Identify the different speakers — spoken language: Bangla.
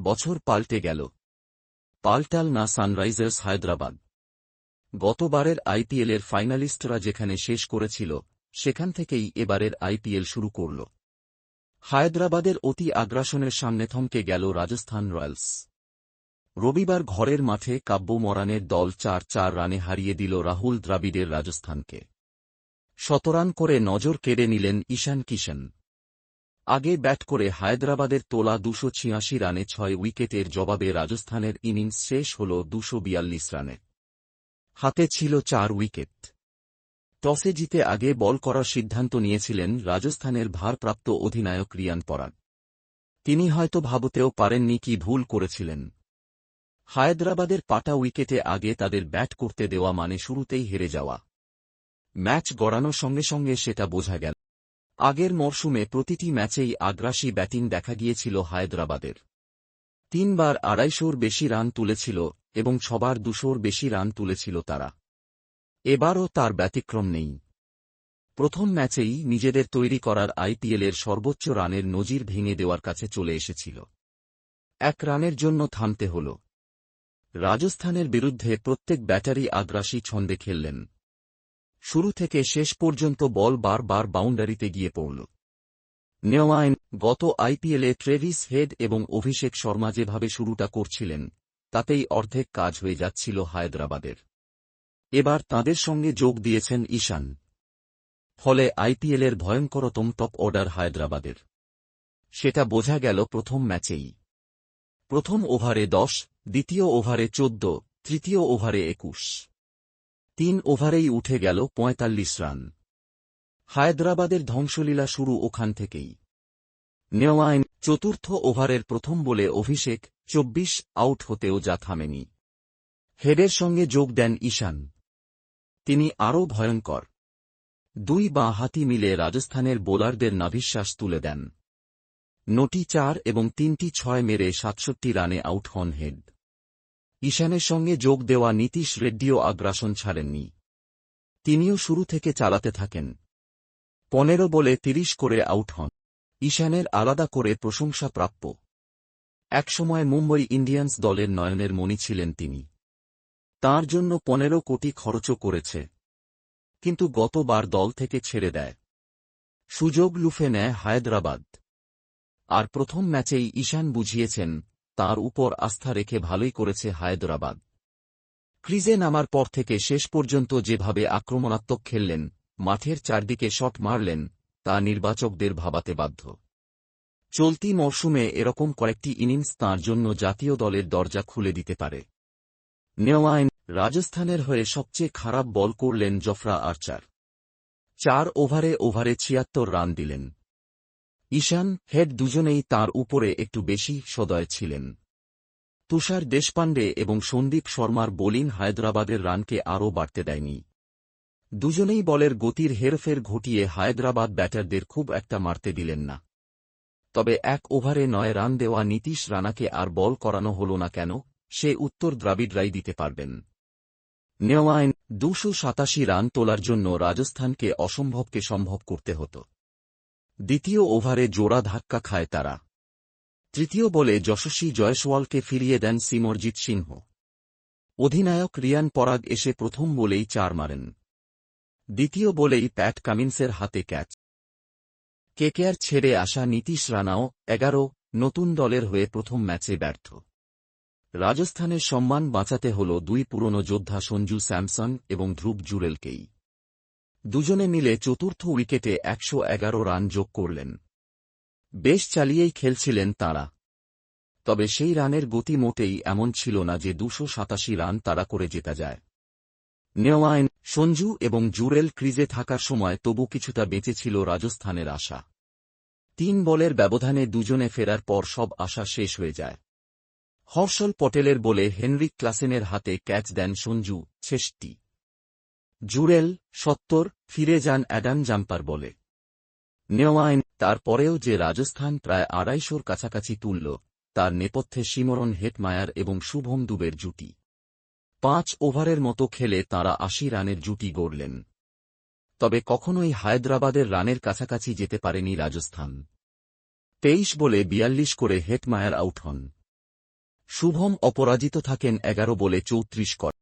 Speaker 1: বছর পাল্টে গেল। পাল্টাল না সানরাইজার্স হায়দ্রাবাদ। গতবারের আইপিএলের ফাইনালিস্টরা যেখানে শেষ করেছিল, সেখান থেকেই এবারের আইপিএল শুরু করল। হায়দ্রাবাদের অতি আগ্রাসনের সামনে থমকে গেল রাজস্থান রয়্যালস। রবিবার ঘরের মাঠে কাব্য মরানের দল চার চার রানে হারিয়ে দিল রাহুল দ্রাবিড়ের রাজস্থানকে। শতরান করে নজর কেড়ে নিলেন ঈশান কিষণ। আগে ব্যাট করে হায়দ্রাবাদের তোলা দুশো ছিয়াশি রানে ছয় উইকেটের জবাবে রাজস্থানের ইনিংস শেষ হল দুশো বিয়াল্লিশ রানে। হাতে ছিল চার উইকেট। টসে জিতে আগে বল করার সিদ্ধান্ত নিয়েছিলেন রাজস্থানের ভারপ্রাপ্ত অধিনায়ক রিয়ান পরাগ। তিনি হয়তো ভাবতেও পারেননি কি ভুল করেছিলেন। হায়দ্রাবাদের পাটা উইকেটে আগে তাদের ব্যাট করতে দেওয়া মানে শুরুতেই হেরে যাওয়া। ম্যাচ গড়ানোর সঙ্গে সঙ্গে সেটা বোঝা গেল। আগের মরশুমে প্রতিটি ম্যাচেই আগ্রাসী ব্যাটিং দেখা গিয়েছিল হায়দ্রাবাদের। তিনবার আড়াইশোর বেশি রান তুলেছিল এবং ছবার দুশোর বেশি রান তুলেছিল তারা। এবারও তার ব্যতিক্রম নেই। প্রথম ম্যাচেই নিজেদের তৈরি করার আইপিএলের সর্বোচ্চ রানের নজির ভেঙে দেওয়ার কাছে চলে এসেছিল। এক রানের জন্য থামতে হল। রাজস্থানের বিরুদ্ধে প্রত্যেক ব্যাটারি আগ্রাসী ছন্দে খেললেন। শুরু থেকে শেষ পর্যন্ত বল বারবার বাউন্ডারিতে গিয়ে পড়ল। নেওয়াইন, গত আইপিএলে ট্রেভিস হেড এবং অভিষেক শর্মা যেভাবে শুরুটা করছিলেন, তাতেই অর্ধেক কাজ হয়ে যাচ্ছিল হায়দ্রাবাদের। এবার তাদের সঙ্গে যোগ দিয়েছেন ঈশান। ফলে আইপিএলের ভয়ঙ্করতম টপ অর্ডার হায়দ্রাবাদের। সেটা বোঝা গেল প্রথম ম্যাচেই। প্রথম ওভারে দশ, দ্বিতীয় ওভারে চোদ্দ, তৃতীয় ওভারে একুশ। তিন ওভারেই উঠে গেল পঁয়তাল্লিশ রান। হায়দ্রাবাদের ধ্বংসলীলা শুরু ওখান থেকেই। নেওয়াইন চতুর্থ ওভারের প্রথম বলে অভিষেক চব্বিশ আউট হতেও যা থামেনি। হেডের সঙ্গে যোগ দেন ঈশান। তিনি আরও ভয়ঙ্কর। দুই বাঁ হাতি মিলে রাজস্থানের বোলারদের নাভিশ্বাস তুলে দেন। নটি চার এবং তিনটি ছয় মেরে সাতষট্টি রানে আউট হন হেড। ঈশানের সঙ্গে যোগ দেওয়া নীতিশ রেড্ডিও আগ্রাসন ছাড়েননি। তিনিও শুরু থেকে চালাতে থাকেন। পনেরো বলে তিরিশ করে আউট হন। ঈশানের আলাদা করে প্রশংসা প্রাপ্য। একসময় মুম্বই ইন্ডিয়ান্স দলের নয়নের মণি ছিলেন তিনি। তার জন্য পনেরো কোটি খরচও করেছে। কিন্তু গতবার দল থেকে ছেড়ে দেয়। সুযোগ লুফে নেয় হায়দ্রাবাদ। আর প্রথম ম্যাচেই ঈশান বুঝিয়েছেন তার উপর আস্থা রেখে ভালোই করেছে হায়দ্রাবাদ। ক্রিজে নামার পর থেকে শেষ পর্যন্ত যেভাবে আক্রমণাত্মক খেললেন, মাঠের চারদিকে শট মারলেন, তা নির্বাচকদের ভাবাতে বাধ্য। চলতি মরশুমে এরকম কয়েকটি ইনিংস তাঁর জন্য জাতীয় দলের দরজা খুলে দিতে পারে। নেওয়াইন রাজস্থানের হয়ে সবচেয়ে খারাপ বল করলেন জফরা আর্চার। চার ওভারে ওভারে ছিয়াত্তর রান দিলেন। ঈশান, হেড দুজনেই তার উপরে একটু বেশি সদয় ছিলেন। তুষার দেশপাণ্ডে এবং সন্দীপ শর্মার বোলিং হায়দ্রাবাদের রানকে আরও বাড়তে দেয়নি। দুজনেই বলের গতির হেরফের ঘটিয়ে হায়দ্রাবাদ ব্যাটারদের খুব একটা মারতে দিলেন না। তবে এক ওভারে নয় রান দেওয়া নীতিশ রানাকে আর বল করানো হল না কেন, সে উত্তর দ্রাবিড়রাই দিতে পারবেন। নেওয়াইন দুশো সাতাশি রান তোলার জন্য রাজস্থানকে অসম্ভবকে সম্ভব করতে হতো। দ্বিতীয় ওভারে জোড়া ধাক্কা খায় তারা। তৃতীয় বলে যশস্বী জয়সওয়ালকে ফিরিয়ে দেন সিমরজিৎ সিংহ। অধিনায়ক রিয়ান পরাগ এসে প্রথম বলেই চার মারেন। দ্বিতীয় বলেই প্যাট কামিন্সের হাতে ক্যাচ। কেকেআর ছেড়ে আসা নীতিশ রানাও এগারো, নতুন দলের হয়ে প্রথম ম্যাচে ব্যর্থ। রাজস্থানের সম্মান বাঁচাতে হল দুই পুরনো যোদ্ধা সঞ্জু স্যামসন এবং ধ্রুব জুরেলকেই। দুজনে মিলে চতুর্থ উইকেটে একশো এগারো রান যোগ করলেন। বেশ চালিয়েই খেলছিলেন তাঁরা। তবে সেই রানের গতি মোটেই এমন ছিল না যে দুশো সাতাশি রান তারা করে জেতা যায়। নেওয়াইন সঞ্জু এবং জুরেল ক্রিজে থাকার সময় তবু কিছুটা বেঁচেছিল রাজস্থানের আশা। তিন বলের ব্যবধানে দুজনে ফেরার পর সব আশা শেষ হয়ে যায়। হর্ষল পটেলের বলে হেনরিক ক্লাসেনের হাতে ক্যাচ দেন সঞ্জু ছেষট্টি জুরেল সত্তর, ফিরে যান অ্যাডাম জাম্পার বলে। নেওয়াইন তারপরেও যে রাজস্থান প্রায় আড়াইশোর কাছাকাছি তুলল, তার নেপথ্যে সিমরন হেটমায়ার এবং শুভম দুবের জুটি। পাঁচ ওভারের মতো খেলে তাঁরা আশি রানের জুটি গড়লেন। তবে কখনোই হায়দ্রাবাদের রানের কাছাকাছি যেতে পারেনি রাজস্থান। তেইশ বলে বিয়াল্লিশ করে হেটমায়ার আউট হন। শুভম অপরাজিত থাকেন এগারো বলে চৌত্রিশ করে